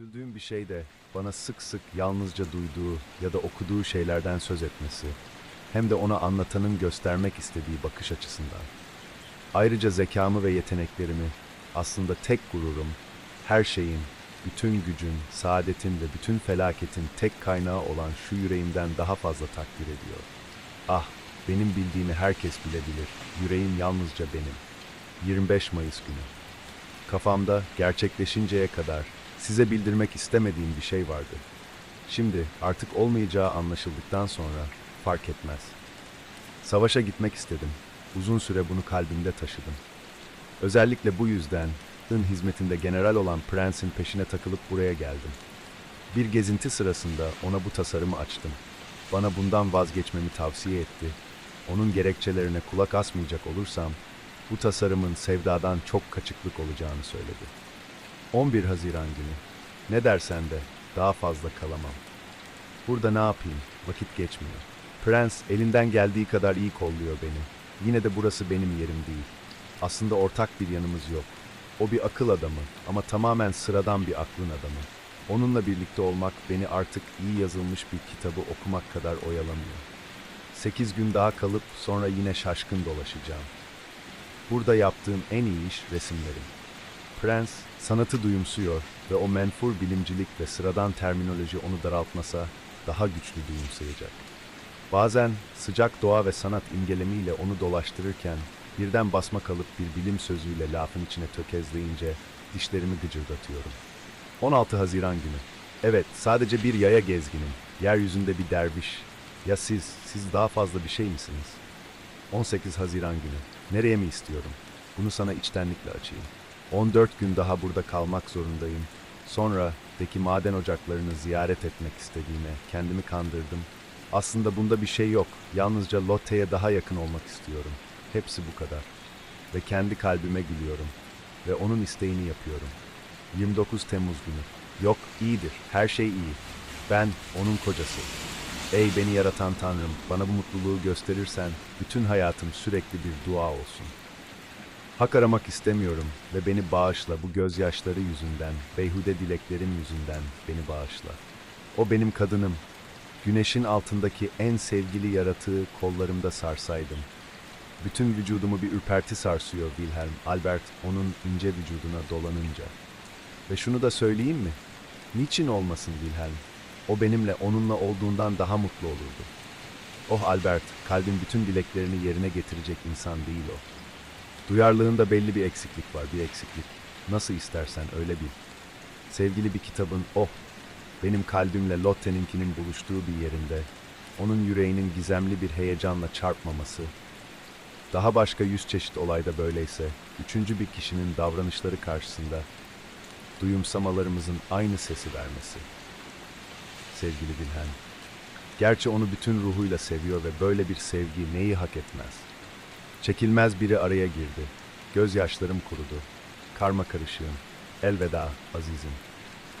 Üzüldüğüm bir şey de bana sık sık yalnızca duyduğu ya da okuduğu şeylerden söz etmesi, hem de ona anlatanın göstermek istediği bakış açısından. Ayrıca zekamı ve yeteneklerimi, aslında tek gururum, her şeyin, bütün gücün, saadetin ve bütün felaketin tek kaynağı olan şu yüreğimden daha fazla takdir ediyor. Ah, benim bildiğimi herkes bilebilir. Yüreğim yalnızca benim. 25 Mayıs günü. Kafamda gerçekleşinceye kadar size bildirmek istemediğim bir şey vardı. Şimdi artık olmayacağı anlaşıldıktan sonra fark etmez. Savaşa gitmek istedim. Uzun süre bunu kalbimde taşıdım. Özellikle bu yüzden ın hizmetinde general olan Prence'in peşine takılıp buraya geldim. Bir gezinti sırasında ona bu tasarımı açtım. Bana bundan vazgeçmemi tavsiye etti. Onun gerekçelerine kulak asmayacak olursam bu tasarımın sevdadan çok kaçıklık olacağını söyledi. 11 Haziran günü. Ne dersen de daha fazla kalamam. Burada ne yapayım? Vakit geçmiyor. Prens elinden geldiği kadar iyi kolluyor beni. Yine de burası benim yerim değil. Aslında ortak bir yanımız yok. O bir akıl adamı ama tamamen sıradan bir aklın adamı. Onunla birlikte olmak beni artık iyi yazılmış bir kitabı okumak kadar oyalamıyor. Sekiz gün daha kalıp sonra yine şaşkın dolaşacağım. Burada yaptığım en iyi iş resimlerim. Prens sanatı duyumsuyor ve o menfur bilimcilik ve sıradan terminoloji onu daraltmasa daha güçlü duyumsayacak. Bazen sıcak doğa ve sanat imgelemiyle onu dolaştırırken birden basma kalıp bir bilim sözüyle lafın içine tökezleyince dişlerimi gıcırdatıyorum. 16 Haziran günü. Evet, sadece bir yaya gezginim. Yeryüzünde bir derviş. Ya siz, siz daha fazla bir şey misiniz? 18 Haziran günü. Nereye mi istiyorum? Bunu sana içtenlikle açayım. 14 gün daha burada kalmak zorundayım. Sonra deki maden ocaklarını ziyaret etmek istediğime kendimi kandırdım. Aslında bunda bir şey yok. Yalnızca Lotte'ye daha yakın olmak istiyorum. Hepsi bu kadar. Ve kendi kalbime gülüyorum. Ve onun isteğini yapıyorum. 29 Temmuz günü. Yok, iyidir. Her şey iyi. Ben onun kocası. Ey beni yaratan Tanrım, bana bu mutluluğu gösterirsen bütün hayatım sürekli bir dua olsun. Hak aramak istemiyorum ve beni bağışla bu gözyaşları yüzünden, beyhude dileklerim yüzünden beni bağışla. O benim kadınım. Güneşin altındaki en sevgili yaratığı kollarımda sarsaydım. Bütün vücudumu bir ürperti sarsıyor Wilhelm. Albert onun ince vücuduna dolanınca. Ve şunu da söyleyeyim mi? Niçin olmasın Wilhelm? O benimle onunla olduğundan daha mutlu olurdu. Oh Albert, kalbin bütün dileklerini yerine getirecek insan değil o. Duyarlılığında belli bir eksiklik var, bir eksiklik. Nasıl istersen öyle bil. Sevgili bir kitabın, oh, benim kalbimle Lotte'ninkinin buluştuğu bir yerinde, onun yüreğinin gizemli bir heyecanla çarpmaması, daha başka yüz çeşit olayda böyleyse, üçüncü bir kişinin davranışları karşısında duyumsamalarımızın aynı sesi vermesi. Sevgili Wilhelm, gerçi onu bütün ruhuyla seviyor ve böyle bir sevgi neyi hak etmez? Çekilmez biri araya girdi. Gözyaşlarım kurudu. Karma karışığım. Elveda azizim.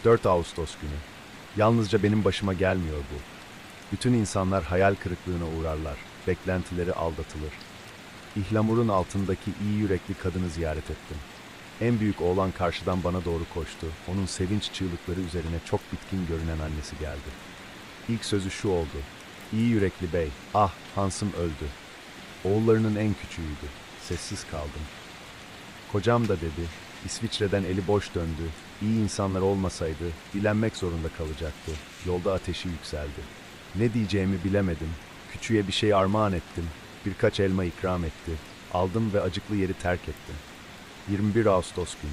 4 Ağustos günü. Yalnızca benim başıma gelmiyor bu. Bütün insanlar hayal kırıklığına uğrarlar. Beklentileri aldatılır. İhlamurun altındaki iyi yürekli kadını ziyaret ettim. En büyük oğlan karşıdan bana doğru koştu. Onun sevinç çığlıkları üzerine çok bitkin görünen annesi geldi. İlk sözü şu oldu. İyi yürekli bey, ah Hans'ım öldü. Oğullarının en küçüğüydü. Sessiz kaldım. Kocam da dedi, İsviçre'den eli boş döndü. İyi insanlar olmasaydı dilenmek zorunda kalacaktı. Yolda ateşi yükseldi. Ne diyeceğimi bilemedim. Küçüğe bir şey armağan ettim. Birkaç elma ikram etti. Aldım ve acıklı yeri terk ettim. 21 Ağustos günü.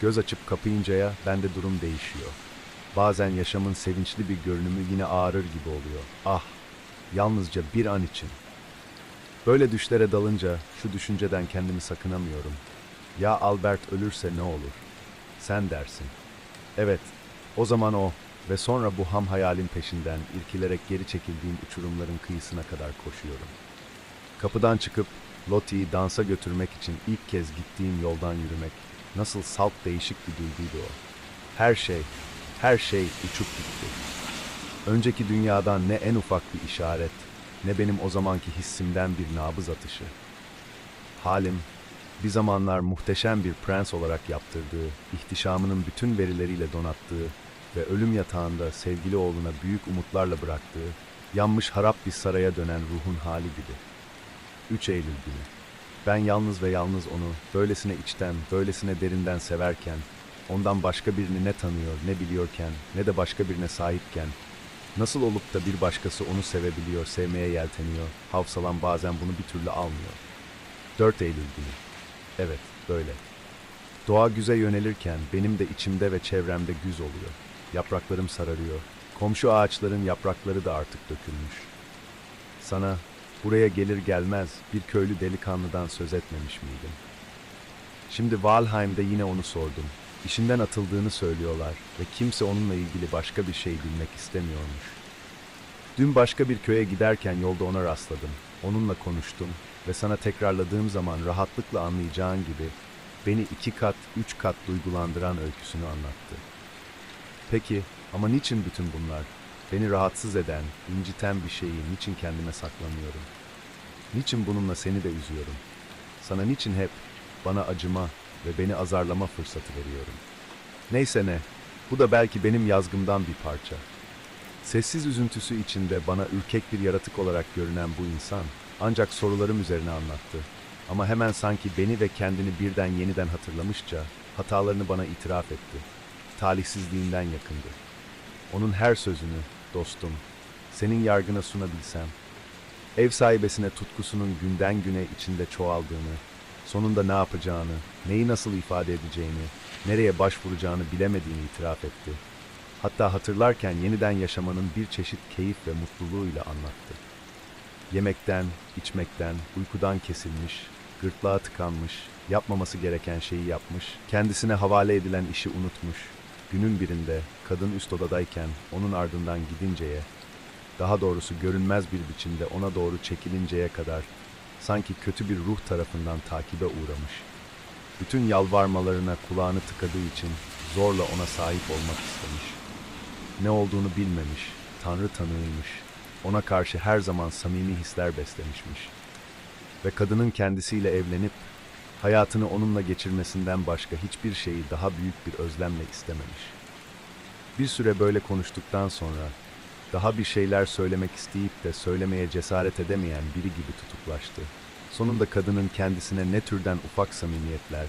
Göz açıp kapayıncaya bende durum değişiyor. Bazen yaşamın sevinçli bir görünümü yine ağrır gibi oluyor. Ah, yalnızca bir an için. Böyle düşlere dalınca şu düşünceden kendimi sakınamıyorum. Ya Albert ölürse ne olur? Sen dersin. Evet, o zaman o ve sonra bu ham hayalin peşinden irkilerek geri çekildiğim uçurumların kıyısına kadar koşuyorum. Kapıdan çıkıp Lottie'yi dansa götürmek için ilk kez gittiğim yoldan yürümek nasıl salt değişik bir duyguydu o. Her şey, her şey uçup gitti. Önceki dünyadan ne en ufak bir işaret, ne benim o zamanki hissimden bir nabız atışı. Halim, bir zamanlar muhteşem bir prens olarak yaptırdığı, ihtişamının bütün verileriyle donattığı ve ölüm yatağında sevgili oğluna büyük umutlarla bıraktığı, yanmış harap bir saraya dönen ruhun hali gibi. 3 Eylül günü. Ben yalnız ve yalnız onu böylesine içten, böylesine derinden severken, ondan başka birini ne tanıyor, ne biliyorken, ne de başka birine sahipken, nasıl olup da bir başkası onu sevebiliyor, sevmeye yelteniyor, havsalan bazen bunu bir türlü almıyor. 4 Eylül günü. Evet, böyle. Doğa güze yönelirken benim de içimde ve çevremde güz oluyor. Yapraklarım sararıyor. Komşu ağaçların yaprakları da artık dökülmüş. Sana buraya gelir gelmez bir köylü delikanlıdan söz etmemiş miydim? Şimdi Valheim'de yine onu sordum. İşinden atıldığını söylüyorlar ve kimse onunla ilgili başka bir şey bilmek istemiyormuş. Dün başka bir köye giderken yolda ona rastladım. Onunla konuştum ve sana tekrarladığım zaman rahatlıkla anlayacağın gibi beni iki kat, üç kat duygulandıran öyküsünü anlattı. Peki ama niçin bütün bunlar? Beni rahatsız eden, inciten bir şeyi niçin kendime saklamıyorum? Niçin bununla seni de üzüyorum? Sana niçin hep bana acıma ve beni azarlama fırsatı veriyorum? Neyse ne, bu da belki benim yazgımdan bir parça. Sessiz üzüntüsü içinde bana ürkek bir yaratık olarak görünen bu insan ancak sorularım üzerine anlattı. Ama hemen sanki beni ve kendini birden yeniden hatırlamışça hatalarını bana itiraf etti. Talihsizliğinden yakındı. Onun her sözünü, dostum, senin yargına sunabilsem, ev sahibesine tutkusunun günden güne içinde çoğaldığını, sonunda ne yapacağını, neyi nasıl ifade edeceğini, nereye başvuracağını bilemediğini itiraf etti. Hatta hatırlarken yeniden yaşamanın bir çeşit keyif ve mutluluğuyla anlattı. Yemekten, içmekten, uykudan kesilmiş, gırtlağa tıkanmış, yapmaması gereken şeyi yapmış, kendisine havale edilen işi unutmuş, günün birinde kadın üst odadayken onun ardından gidinceye, daha doğrusu görünmez bir biçimde ona doğru çekilinceye kadar sanki kötü bir ruh tarafından takibe uğramış. Bütün yalvarmalarına kulağını tıkadığı için zorla ona sahip olmak istemiş. Ne olduğunu bilmemiş, Tanrı tanığıymış, ona karşı her zaman samimi hisler beslemişmiş. Ve kadının kendisiyle evlenip hayatını onunla geçirmesinden başka hiçbir şeyi daha büyük bir özlemle istememiş. Bir süre böyle konuştuktan sonra daha bir şeyler söylemek isteyip de söylemeye cesaret edemeyen biri gibi tutuklaştı. Sonunda kadının kendisine ne türden ufak samimiyetler,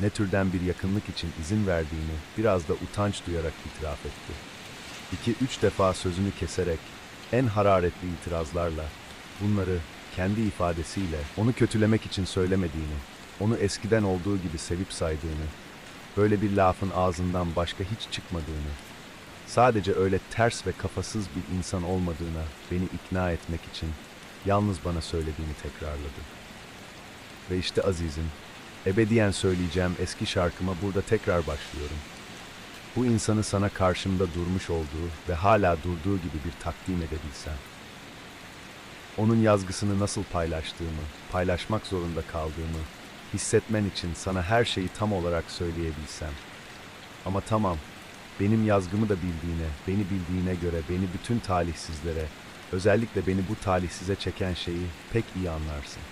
ne türden bir yakınlık için izin verdiğini biraz da utanç duyarak itiraf etti. İki üç defa sözünü keserek en hararetli itirazlarla bunları kendi ifadesiyle onu kötülemek için söylemediğini, onu eskiden olduğu gibi sevip saydığını, böyle bir lafın ağzından başka hiç çıkmadığını, sadece öyle ters ve kafasız bir insan olmadığına beni ikna etmek için yalnız bana söylediğini tekrarladı. Ve işte azizim, ebediyen söyleyeceğim eski şarkıma burada tekrar başlıyorum. Bu insanı sana karşımda durmuş olduğu ve hala durduğu gibi bir takdim edebilsem. Onun yazgısını nasıl paylaştığımı, paylaşmak zorunda kaldığımı, hissetmen için sana her şeyi tam olarak söyleyebilsem. Ama tamam, benim yazgımı da bildiğine, beni bildiğine göre beni bütün talihsizlere, özellikle beni bu talihsize çeken şeyi pek iyi anlarsın.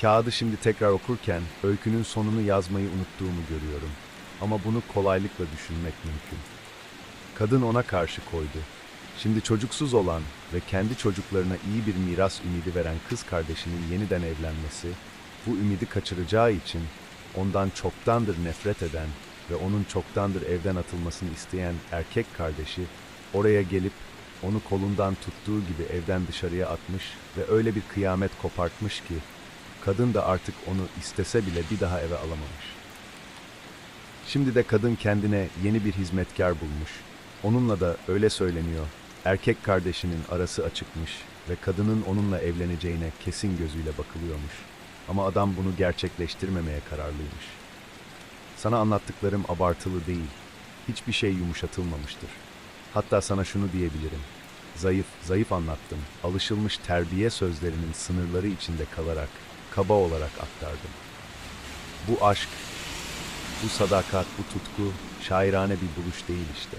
Kağıdı şimdi tekrar okurken öykünün sonunu yazmayı unuttuğumu görüyorum. Ama bunu kolaylıkla düşünmek mümkün. Kadın ona karşı koydu. Şimdi çocuksuz olan ve kendi çocuklarına iyi bir miras ümidi veren kız kardeşinin yeniden evlenmesi, bu ümidi kaçıracağı için ondan çoktandır nefret eden ve onun çoktandır evden atılmasını isteyen erkek kardeşi oraya gelip onu kolundan tuttuğu gibi evden dışarıya atmış ve öyle bir kıyamet kopartmış ki kadın da artık onu istese bile bir daha eve alamamış. Şimdi de kadın kendine yeni bir hizmetkar bulmuş. Onunla da öyle söyleniyor. Erkek kardeşinin arası açıkmış ve kadının onunla evleneceğine kesin gözüyle bakılıyormuş. Ama adam bunu gerçekleştirmemeye kararlıymış. Sana anlattıklarım abartılı değil. Hiçbir şey yumuşatılmamıştır. Hatta sana şunu diyebilirim. Zayıf, zayıf anlattım. Alışılmış terbiye sözlerinin sınırları içinde kalarak, kaba olarak aktardım. Bu aşk, bu sadakat, bu tutku şairane bir buluş değil işte.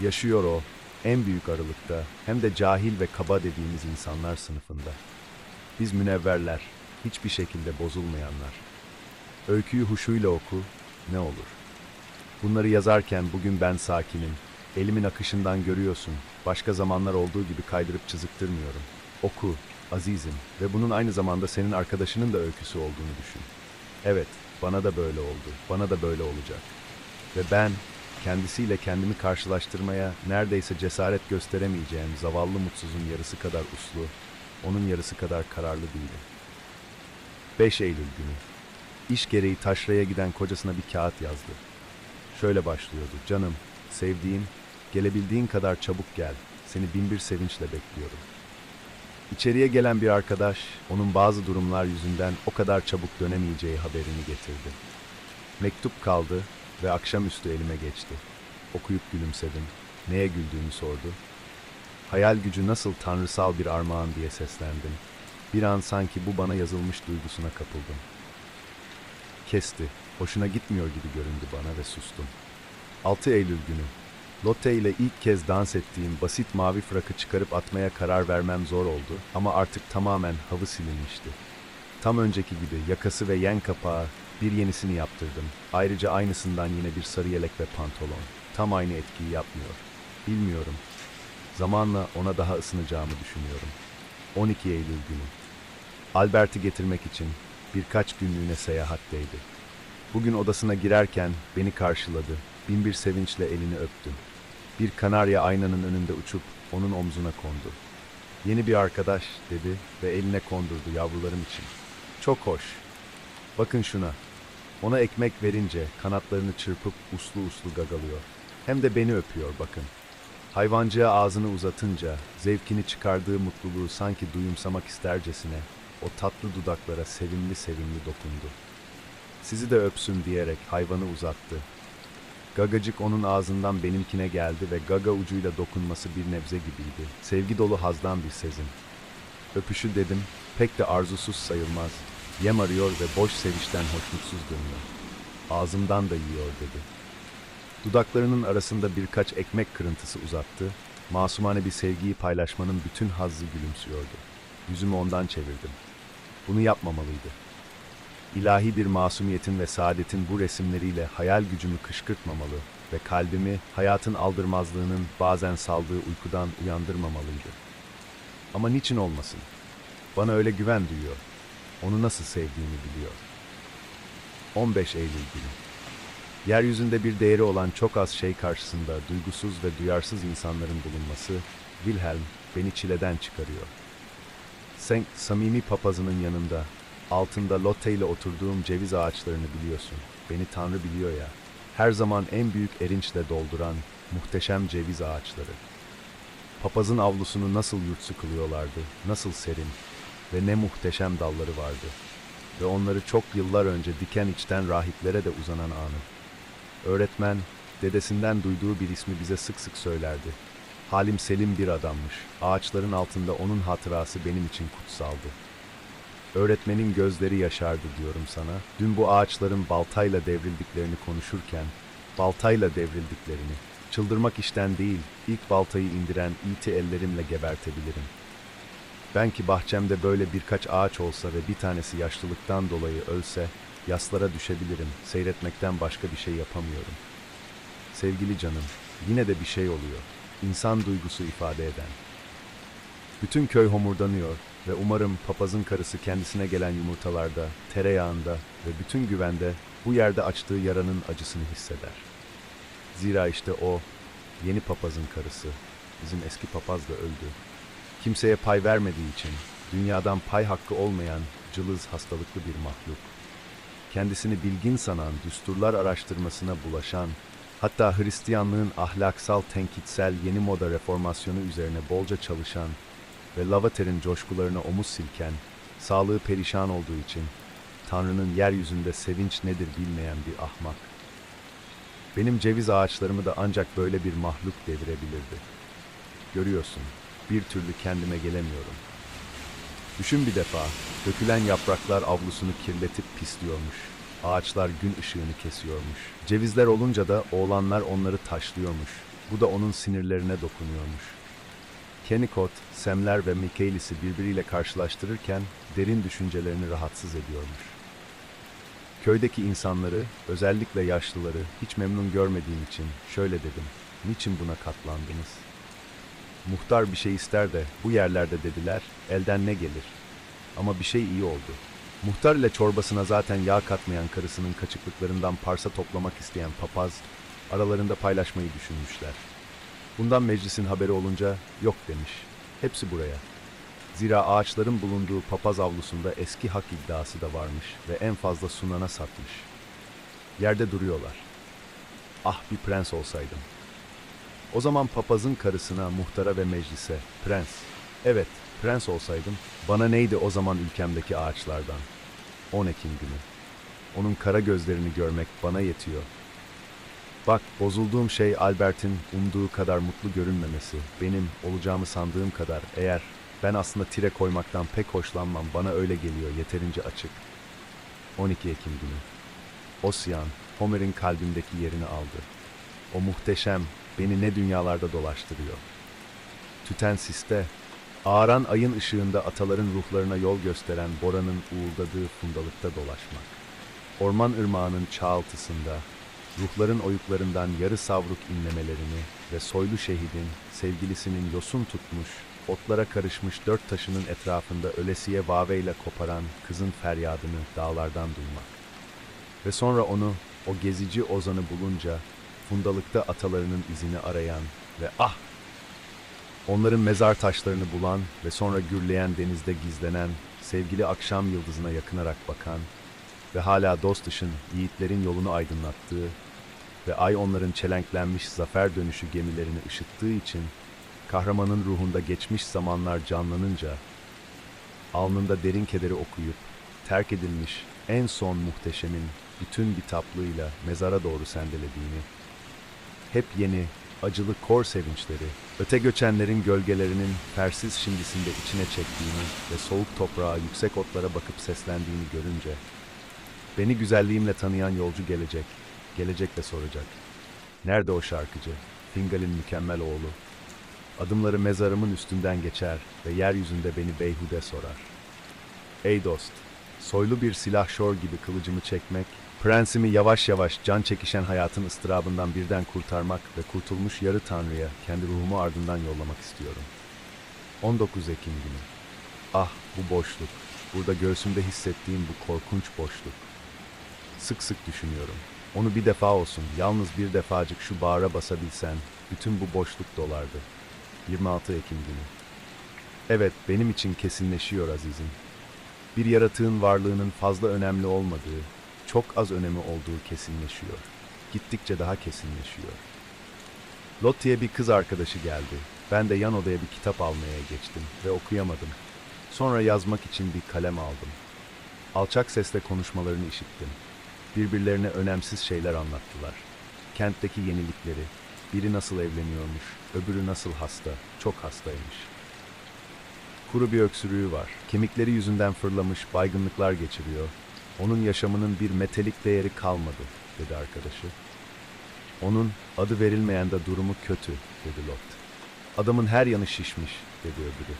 Yaşıyor o, en büyük aralıkta hem de cahil ve kaba dediğimiz insanlar sınıfında. Biz münevverler, hiçbir şekilde bozulmayanlar. Öyküyü huşuyla oku, ne olur. Bunları yazarken bugün ben sakinim. Elimin akışından görüyorsun. Başka zamanlar olduğu gibi kaydırıp çiziktirmiyorum. Oku, azizim ve bunun aynı zamanda senin arkadaşının da öyküsü olduğunu düşün. Evet, bana da böyle oldu. Bana da böyle olacak. Ve ben kendisiyle kendimi karşılaştırmaya neredeyse cesaret gösteremeyeceğim zavallı mutsuzun yarısı kadar uslu, onun yarısı kadar kararlı değilim. 5 Eylül günü. İş gereği taşraya giden kocasına bir kağıt yazdı. Şöyle başlıyordu. Canım, sevdiğim, gelebildiğin kadar çabuk gel. Seni binbir sevinçle bekliyorum. İçeriye gelen bir arkadaş, onun bazı durumlar yüzünden o kadar çabuk dönemeyeceği haberini getirdi. Mektup kaldı ve akşamüstü elime geçti. Okuyup gülümsedim. Neye güldüğümü sordu. Hayal gücü nasıl tanrısal bir armağan diye seslendim. Bir an sanki bu bana yazılmış duygusuna kapıldım. Kesti. Hoşuna gitmiyor gibi göründü bana ve sustum. 6 Eylül günü. Lotte ile ilk kez dans ettiğim basit mavi frakı çıkarıp atmaya karar vermem zor oldu ama artık tamamen havı silinmişti. Tam önceki gibi yakası ve yen kapağı bir yenisini yaptırdım. Ayrıca aynısından yine bir sarı yelek ve pantolon. Tam aynı etkiyi yapmıyor. Bilmiyorum. Zamanla ona daha ısınacağımı düşünüyorum. 12 Eylül günü. Albert'i getirmek için birkaç günlüğüne seyahatteydi. Bugün odasına girerken beni karşıladı. Binbir sevinçle elini öptüm. Bir kanarya aynanın önünde uçup onun omzuna kondu. Yeni bir arkadaş dedi ve eline kondurdu yavrularım için. Çok hoş. Bakın şuna. Ona ekmek verince kanatlarını çırpıp uslu uslu gagalıyor. Hem de beni öpüyor bakın. Hayvancıya ağzını uzatınca zevkini çıkardığı mutluluğu sanki duyumsamak istercesine o tatlı dudaklara sevimli sevimli dokundu. Sizi de öpsün diyerek hayvanı uzattı. Gagacık onun ağzından benimkine geldi ve gaga ucuyla dokunması bir nebze gibiydi. Sevgi dolu hazdan bir sezim. Öpüşü dedim, pek de arzusuz sayılmaz. Yem arıyor ve boş sevişten hoşnutsuz dönüyor. Ağzımdan da yiyor dedi. Dudaklarının arasında birkaç ekmek kırıntısı uzattı. Masumane bir sevgiyi paylaşmanın bütün hazzı gülümsüyordu. Yüzümü ondan çevirdim. Bunu yapmamalıydı. İlahi bir masumiyetin ve saadetin bu resimleriyle hayal gücümü kışkırtmamalı ve kalbimi hayatın aldırmazlığının bazen saldığı uykudan uyandırmamalıydı. Ama niçin olmasın? Bana öyle güven duyuyor. Onu nasıl sevdiğimi biliyor. 15 Eylül günü. Yeryüzünde bir değeri olan çok az şey karşısında duygusuz ve duyarsız insanların bulunması, Wilhelm beni çileden çıkarıyor. Sen samimi papazının yanında, altında Lotte ile oturduğum ceviz ağaçlarını biliyorsun. Beni Tanrı biliyor ya. Her zaman en büyük erinçle dolduran muhteşem ceviz ağaçları. Papazın avlusunu nasıl yurtsu kılıyorlardı, nasıl serin ve ne muhteşem dalları vardı. Ve onları çok yıllar önce diken içten rahiplere de uzanan anı. Öğretmen, dedesinden duyduğu bir ismi bize sık sık söylerdi. Halim Selim bir adammış. Ağaçların altında onun hatırası benim için kutsaldı. Öğretmenin gözleri yaşardı diyorum sana. Dün bu ağaçların baltayla devrildiklerini konuşurken, baltayla devrildiklerini, çıldırmak işten değil, ilk baltayı indiren iti ellerimle gebertebilirim. Ben ki bahçemde böyle birkaç ağaç olsa ve bir tanesi yaşlılıktan dolayı ölse, yaslara düşebilirim, seyretmekten başka bir şey yapamıyorum. Sevgili canım, yine de bir şey oluyor. İnsan duygusu ifade eden. Bütün köy homurdanıyor ve umarım papazın karısı kendisine gelen yumurtalarda, tereyağında ve bütün güvende bu yerde açtığı yaranın acısını hisseder. Zira işte o, yeni papazın karısı, bizim eski papaz da öldü. Kimseye pay vermediği için, dünyadan pay hakkı olmayan cılız hastalıklı bir mahluk. Kendisini bilgin sanan, düsturlar araştırmasına bulaşan, hatta Hristiyanlığın ahlaksal, tenkitsel, yeni moda reformasyonu üzerine bolca çalışan ve Lavater'in coşkularına omuz silken, sağlığı perişan olduğu için Tanrı'nın yeryüzünde sevinç nedir bilmeyen bir ahmak. Benim ceviz ağaçlarımı da ancak böyle bir mahluk devirebilirdi. Görüyorsun, bir türlü kendime gelemiyorum. Düşün bir defa, dökülen yapraklar avlusunu kirletip pisliyormuş. Ağaçlar gün ışığını kesiyormuş. Cevizler olunca da oğlanlar onları taşlıyormuş. Bu da onun sinirlerine dokunuyormuş. Kennicott, Semler ve Michaelis'i birbiriyle karşılaştırırken derin düşüncelerini rahatsız ediyormuş. Köydeki insanları, özellikle yaşlıları hiç memnun görmediğim için şöyle dedim. Niçin buna katlandınız? Muhtar bir şey ister de bu yerlerde dediler, elden ne gelir? Ama bir şey iyi oldu. Muhtar ile çorbasına zaten yağ katmayan karısının kaçıklıklarından parsa toplamak isteyen papaz, aralarında paylaşmayı düşünmüşler. Bundan meclisin haberi olunca yok demiş. Hepsi buraya. Zira ağaçların bulunduğu papaz avlusunda eski hak iddiası da varmış ve en fazla sunana satmış. Yerde duruyorlar. Ah bir prens olsaydım. O zaman papazın karısına, muhtara ve meclise, prens. Evet, prens olsaydım, bana neydi o zaman ülkemdeki ağaçlardan? 10 Ekim günü. Onun kara gözlerini görmek bana yetiyor. Bak, bozulduğum şey Albert'in umduğu kadar mutlu görünmemesi. Benim olacağımı sandığım kadar eğer ben aslında tire koymaktan pek hoşlanmam. Bana öyle geliyor, yeterince açık. 12 Ekim günü. Osyan, Homer'in kalbimdeki yerini aldı. O muhteşem, beni ne dünyalarda dolaştırıyor. Tüten siste, ağaran ayın ışığında ataların ruhlarına yol gösteren Bora'nın uğuldadığı fundalıkta dolaşmak. Orman ırmağının çağaltısında, ruhların oyuklarından yarı savruk inlemelerini ve soylu şehidin, sevgilisinin yosun tutmuş, otlara karışmış dört taşının etrafında ölesiye vaveyle koparan kızın feryadını dağlardan duymak. Ve sonra onu, o gezici ozanı bulunca, fundalıkta atalarının izini arayan ve ah! Onların mezar taşlarını bulan ve sonra gürleyen denizde gizlenen, sevgili akşam yıldızına yakınarak bakan ve hala dost ışın yiğitlerin yolunu aydınlattığı ve ay onların çelenklenmiş zafer dönüşü gemilerini ışıttığı için kahramanın ruhunda geçmiş zamanlar canlanınca alnında derin kederi okuyup terk edilmiş en son muhteşemin bütün bitaplığıyla mezara doğru sendelediğini hep yeni, acılı kor sevinçleri, öte göçenlerin gölgelerinin fersiz şimdisinde içine çektiğini ve soğuk toprağa, yüksek otlara bakıp seslendiğini görünce, beni güzelliğimle tanıyan yolcu gelecek, gelecek ve soracak. Nerede o şarkıcı, Fingal'in mükemmel oğlu? Adımları mezarımın üstünden geçer ve yeryüzünde beni beyhude sorar. Ey dost, soylu bir silah şor gibi kılıcımı çekmek, prensimi yavaş yavaş can çekişen hayatın ıstırabından birden kurtarmak ve kurtulmuş yarı tanrıya kendi ruhumu ardından yollamak istiyorum. 19 Ekim günü. Ah bu boşluk, burada göğsümde hissettiğim bu korkunç boşluk. Sık sık düşünüyorum. Onu bir defa olsun, yalnız bir defacık şu bağra basabilsen, bütün bu boşluk dolardı. 26 Ekim günü. Evet, benim için kesinleşiyor azizim. Bir yaratığın varlığının fazla önemli olmadığı, çok az önemi olduğu kesinleşiyor. Gittikçe daha kesinleşiyor. Lottie'ye bir kız arkadaşı geldi. Ben de yan odaya bir kitap almaya geçtim ve okuyamadım. Sonra yazmak için bir kalem aldım. Alçak sesle konuşmalarını işittim. Birbirlerine önemsiz şeyler anlattılar. Kentteki yenilikleri, biri nasıl evleniyormuş, öbürü nasıl hasta, çok hastaymış. Kuru bir öksürüğü var. Kemikleri yüzünden fırlamış, baygınlıklar geçiriyor. Onun yaşamının bir metelik değeri kalmadı, dedi arkadaşı. Onun adı verilmeyen de durumu kötü, dedi Lot. Adamın her yanı şişmiş, dedi öbürü.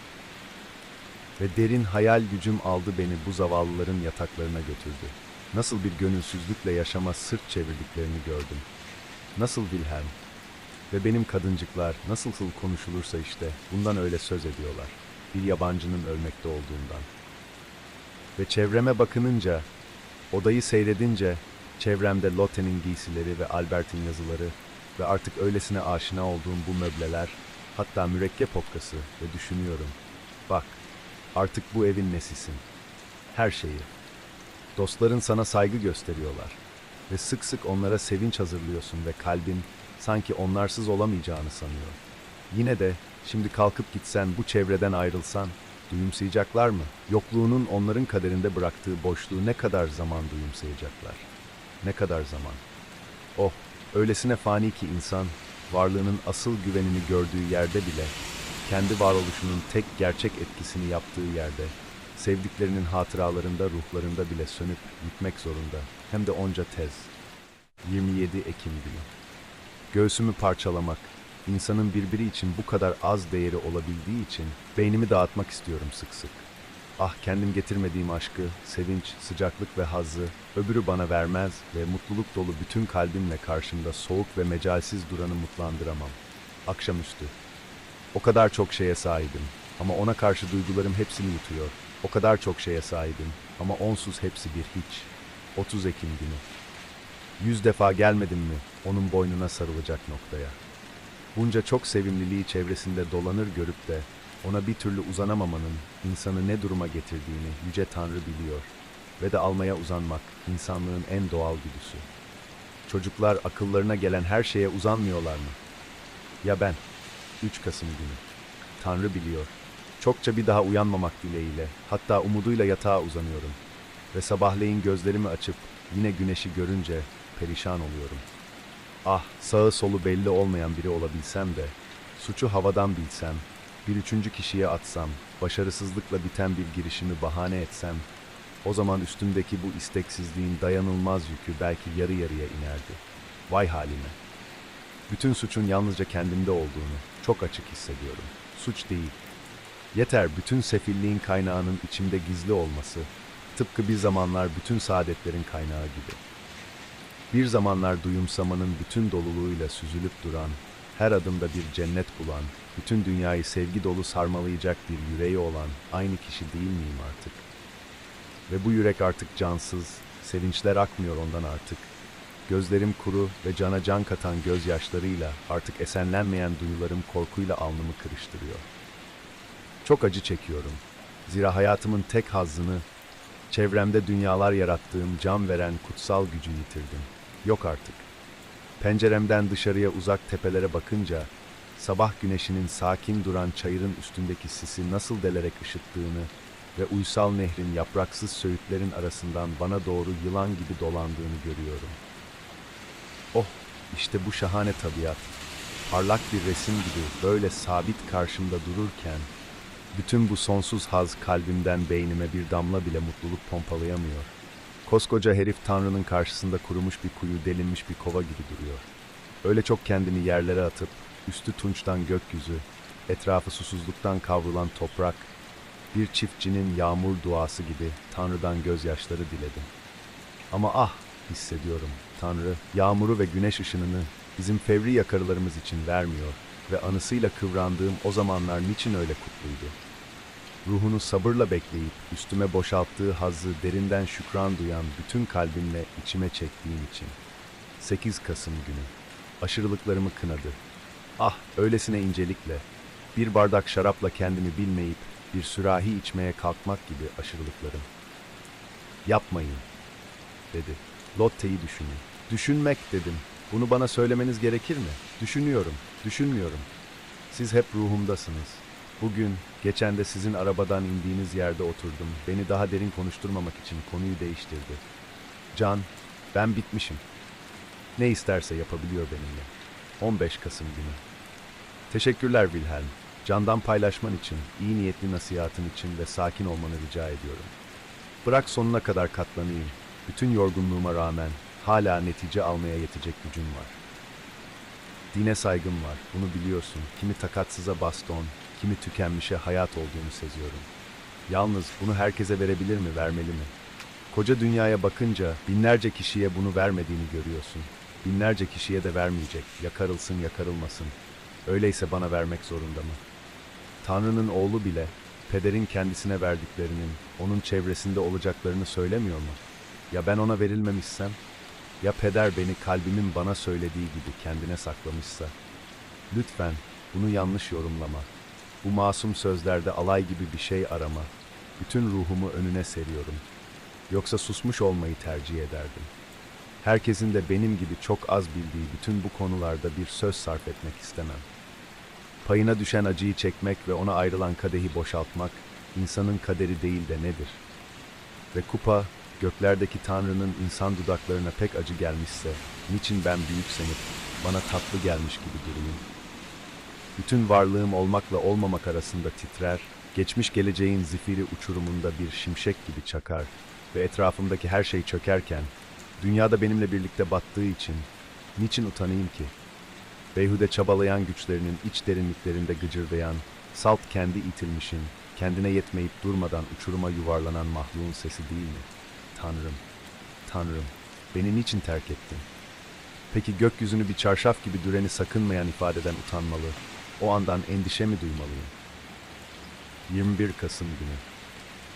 Ve derin hayal gücüm aldı beni bu zavallıların yataklarına götürdü. Nasıl bir gönülsüzlükle yaşama sırt çevirdiklerini gördüm. Nasıl Wilhelm? Ve benim kadıncıklar nasıl konuşulursa işte bundan öyle söz ediyorlar. Bir yabancının ölmekte olduğundan. Ve çevreme bakınınca, odayı seyredince, çevremde Lotte'nin giysileri ve Albert'in yazıları ve artık öylesine aşina olduğum bu möbleler, hatta mürekkep okkası ve düşünüyorum. Bak, artık bu evin nesisin. Her şeyi. Dostların sana saygı gösteriyorlar ve sık sık onlara sevinç hazırlıyorsun ve kalbin sanki onlarsız olamayacağını sanıyor. Yine de şimdi kalkıp gitsen bu çevreden ayrılsan duyumsayacaklar mı? Yokluğunun onların kaderinde bıraktığı boşluğu ne kadar zaman duyumsayacaklar? Ne kadar zaman? Oh, öylesine fani ki insan varlığının asıl güvenini gördüğü yerde bile kendi varoluşunun tek gerçek etkisini yaptığı yerde sevdiklerinin hatıralarında, ruhlarında bile sönüp gitmek zorunda. Hem de onca tez. 27 Ekim günü. Göğsümü parçalamak, insanın birbiri için bu kadar az değeri olabildiği için beynimi dağıtmak istiyorum sık sık. Ah kendim getirmediğim aşkı, sevinç, sıcaklık ve hazzı öbürü bana vermez ve mutluluk dolu bütün kalbimle karşımda soğuk ve mecalsiz duranı mutlandıramam. Akşamüstü. O kadar çok şeye sahibim ama ona karşı duygularım hepsini yutuyor. O kadar çok şeye sahibim ama onsuz hepsi bir hiç. 30 Ekim günü. Yüz defa gelmedim mi onun boynuna sarılacak noktaya. Bunca çok sevimliliği çevresinde dolanır görüp de ona bir türlü uzanamamanın insanı ne duruma getirdiğini Yüce Tanrı biliyor ve de almaya uzanmak insanlığın en doğal güdüsü. Çocuklar akıllarına gelen her şeye uzanmıyorlar mı? Ya ben? 3 Kasım günü. Tanrı biliyor. Çokça bir daha uyanmamak dileğiyle, hatta umuduyla yatağa uzanıyorum. Ve sabahleyin gözlerimi açıp yine güneşi görünce perişan oluyorum. Ah, sağı solu belli olmayan biri olabilsem de, suçu havadan bilsem, bir üçüncü kişiye atsam, başarısızlıkla biten bir girişimi bahane etsem, o zaman üstümdeki bu isteksizliğin dayanılmaz yükü belki yarı yarıya inerdi. Vay halime. Bütün suçun yalnızca kendimde olduğunu çok açık hissediyorum. Suç değil. Yeter bütün sefilliğin kaynağının içimde gizli olması, tıpkı bir zamanlar bütün saadetlerin kaynağı gibi. Bir zamanlar duyumsamanın bütün doluluğuyla süzülüp duran, her adımda bir cennet bulan, bütün dünyayı sevgi dolu sarmalayacak bir yüreği olan aynı kişi değil miyim artık? Ve bu yürek artık cansız, sevinçler akmıyor ondan artık. Gözlerim kuru ve cana can katan gözyaşlarıyla artık esenlenmeyen duyularım korkuyla alnımı kırıştırıyor. Çok acı çekiyorum. Zira hayatımın tek hazzını, çevremde dünyalar yarattığım can veren kutsal gücü yitirdim. Yok artık. Penceremden dışarıya uzak tepelere bakınca, sabah güneşinin sakin duran çayırın üstündeki sisi nasıl delerek ışıttığını ve uysal nehrin yapraksız söğütlerin arasından bana doğru yılan gibi dolandığını görüyorum. Oh, işte bu şahane tabiat. Parlak bir resim gibi böyle sabit karşımda dururken, bütün bu sonsuz haz kalbimden beynime bir damla bile mutluluk pompalayamıyor. Koskoca herif Tanrı'nın karşısında kurumuş bir kuyu, delinmiş bir kova gibi duruyor. Öyle çok kendimi yerlere atıp, üstü tunçtan gökyüzü, etrafı susuzluktan kavrulan toprak, bir çiftçinin yağmur duası gibi Tanrı'dan gözyaşları diledim. Ama ah hissediyorum Tanrı yağmuru ve güneş ışınını bizim fevri yakarılarımız için vermiyor ve anısıyla kıvrandığım o zamanlar niçin öyle kutluydu? Ruhunu sabırla bekleyip üstüme boşalttığı hazzı derinden şükran duyan bütün kalbimle içime çektiğim için. 8 Kasım günü. Aşırılıklarımı kınadı. Ah öylesine incelikle, bir bardak şarapla kendimi bilmeyip bir sürahi içmeye kalkmak gibi aşırılıklarım. Yapmayın, dedi. Lotte'yi düşünün. Düşünmek dedim. Bunu bana söylemeniz gerekir mi? Düşünüyorum, düşünmüyorum. Siz hep ruhumdasınız. Bugün, geçen de sizin arabadan indiğiniz yerde oturdum. Beni daha derin konuşturmamak için konuyu değiştirdi. Can, ben bitmişim. Ne isterse yapabiliyor benimle. 15 Kasım günü. Teşekkürler Wilhelm. Candan paylaşman için, iyi niyetli nasihatın için ve sakin olmanı rica ediyorum. Bırak sonuna kadar katlanayım. Bütün yorgunluğuma rağmen hala netice almaya yetecek gücüm var. Dine saygım var, bunu biliyorsun. Kimi takatsıza baston, kimi tükenmişe hayat olduğunu seziyorum. Yalnız bunu herkese verebilir mi, vermeli mi? Koca dünyaya bakınca binlerce kişiye bunu vermediğini görüyorsun. Binlerce kişiye de vermeyecek, yakarılsın yakarılmasın. Öyleyse bana vermek zorunda mı? Tanrı'nın oğlu bile pederin kendisine verdiklerinin onun çevresinde olacaklarını söylemiyor mu? Ya ben ona verilmemişsem? Ya peder beni kalbimin bana söylediği gibi kendine saklamışsa? Lütfen bunu yanlış yorumlama. Bu masum sözlerde alay gibi bir şey arama. Bütün ruhumu önüne seriyorum. Yoksa susmuş olmayı tercih ederdim. Herkesin de benim gibi çok az bildiği bütün bu konularda bir söz sarf etmek istemem. Payına düşen acıyı çekmek ve ona ayrılan kadehi boşaltmak, insanın kaderi değil de nedir? Ve kupa, göklerdeki Tanrı'nın insan dudaklarına pek acı gelmişse, niçin ben büyüksenip, bana tatlı gelmiş gibi durayım? Bütün varlığım olmakla olmamak arasında titrer, geçmiş geleceğin zifiri uçurumunda bir şimşek gibi çakar ve etrafımdaki her şey çökerken, dünyada benimle birlikte battığı için, niçin utanayım ki?'' Beyhude çabalayan güçlerinin iç derinliklerinde gıcırdayan, salt kendi itilmişin, kendine yetmeyip durmadan uçuruma yuvarlanan mahluğun sesi değil mi? Tanrım, Tanrım, beni niçin terk ettin? Peki gökyüzünü bir çarşaf gibi düreni sakınmayan ifadeden utanmalı, o andan endişe mi duymalıyım? 21 Kasım günü.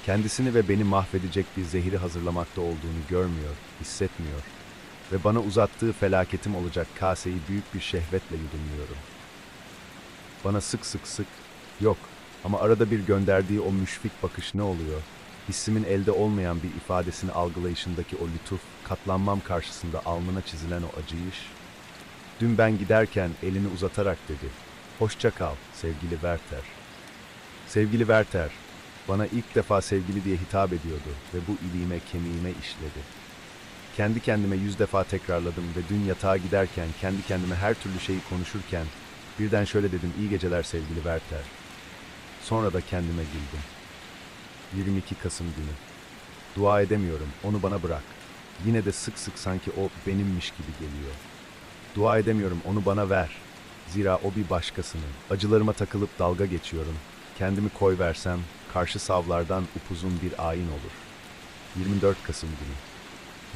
Kendisini ve beni mahvedecek bir zehiri hazırlamakta olduğunu görmüyor, hissetmiyor ve bana uzattığı felaketim olacak kaseyi büyük bir şehvetle yudumluyorum. Bana sık sık sık, yok ama arada bir gönderdiği o müşfik bakış ne oluyor? Hissimin elde olmayan bir ifadesini algılayışındaki o lütuf, katlanmam karşısında alnına çizilen o acıyış. Dün ben giderken elini uzatarak dedi, hoşça kal sevgili Werther. Sevgili Werther, bana ilk defa sevgili diye hitap ediyordu ve bu iliğime kemiğime işledi. Kendi kendime yüz defa tekrarladım ve dün yatağa giderken kendi kendime her türlü şeyi konuşurken birden şöyle dedim iyi geceler sevgili Werther. Sonra da kendime güldüm. 22 Kasım günü. Dua edemiyorum, onu bana bırak. Yine de sık sık sanki o benimmiş gibi geliyor. Dua edemiyorum, onu bana ver. Zira o bir başkasının. Acılarıma takılıp dalga geçiyorum. Kendimi koy versem, karşı savlardan upuzun bir ayin olur. 24 Kasım günü.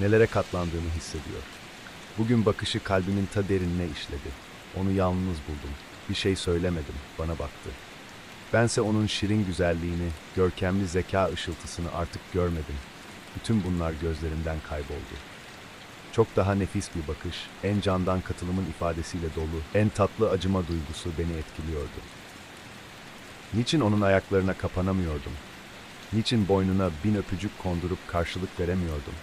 Nelere katlandığını hissediyor. Bugün bakışı kalbimin ta derinine işledi. Onu yalnız buldum. Bir şey söylemedim, bana baktı. Bense onun şirin güzelliğini, görkemli zeka ışıltısını artık görmedim. Bütün bunlar gözlerimden kayboldu. Çok daha nefis bir bakış, en candan katılımın ifadesiyle dolu, en tatlı acıma duygusu beni etkiliyordu. Niçin onun ayaklarına kapanamıyordum? Niçin boynuna bin öpücük kondurup karşılık veremiyordum?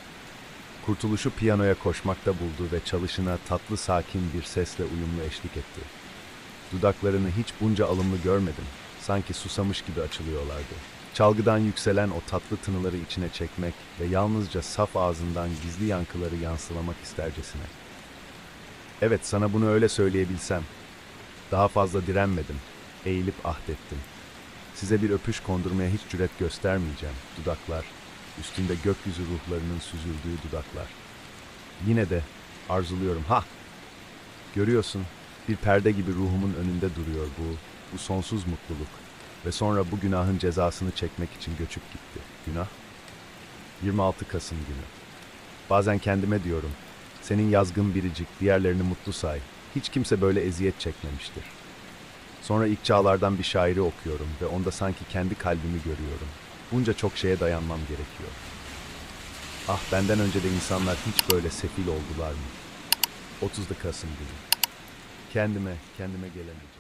Kurtuluşu piyanoya koşmakta buldu ve çalışına tatlı sakin bir sesle uyumlu eşlik etti. Dudaklarını hiç bunca alımlı görmedim. Sanki susamış gibi açılıyorlardı. Çalgıdan yükselen o tatlı tınıları içine çekmek ve yalnızca saf ağzından gizli yankıları yansılamak istercesine. Evet sana bunu öyle söyleyebilsem. Daha fazla direnmedim. Eğilip ahdettim. Size bir öpüş kondurmaya hiç cüret göstermeyeceğim. Dudaklar, üstünde gökyüzü ruhlarının süzüldüğü dudaklar. Yine de arzuluyorum. Ha! Görüyorsun, bir perde gibi ruhumun önünde duruyor bu, bu sonsuz mutluluk. Ve sonra bu günahın cezasını çekmek için göçüp gitti. Günah? 26 Kasım günü. Bazen kendime diyorum, senin yazgın biricik, diğerlerini mutlu say. Hiç kimse böyle eziyet çekmemiştir. Sonra ilk çağlardan bir şairi okuyorum ve onda sanki kendi kalbimi görüyorum. Bunca çok şeye dayanmam gerekiyor. Ah benden önce de insanlar hiç böyle sefil oldular mı? 30 Kasım günü. Kendime, kendime gelemeyeceğim.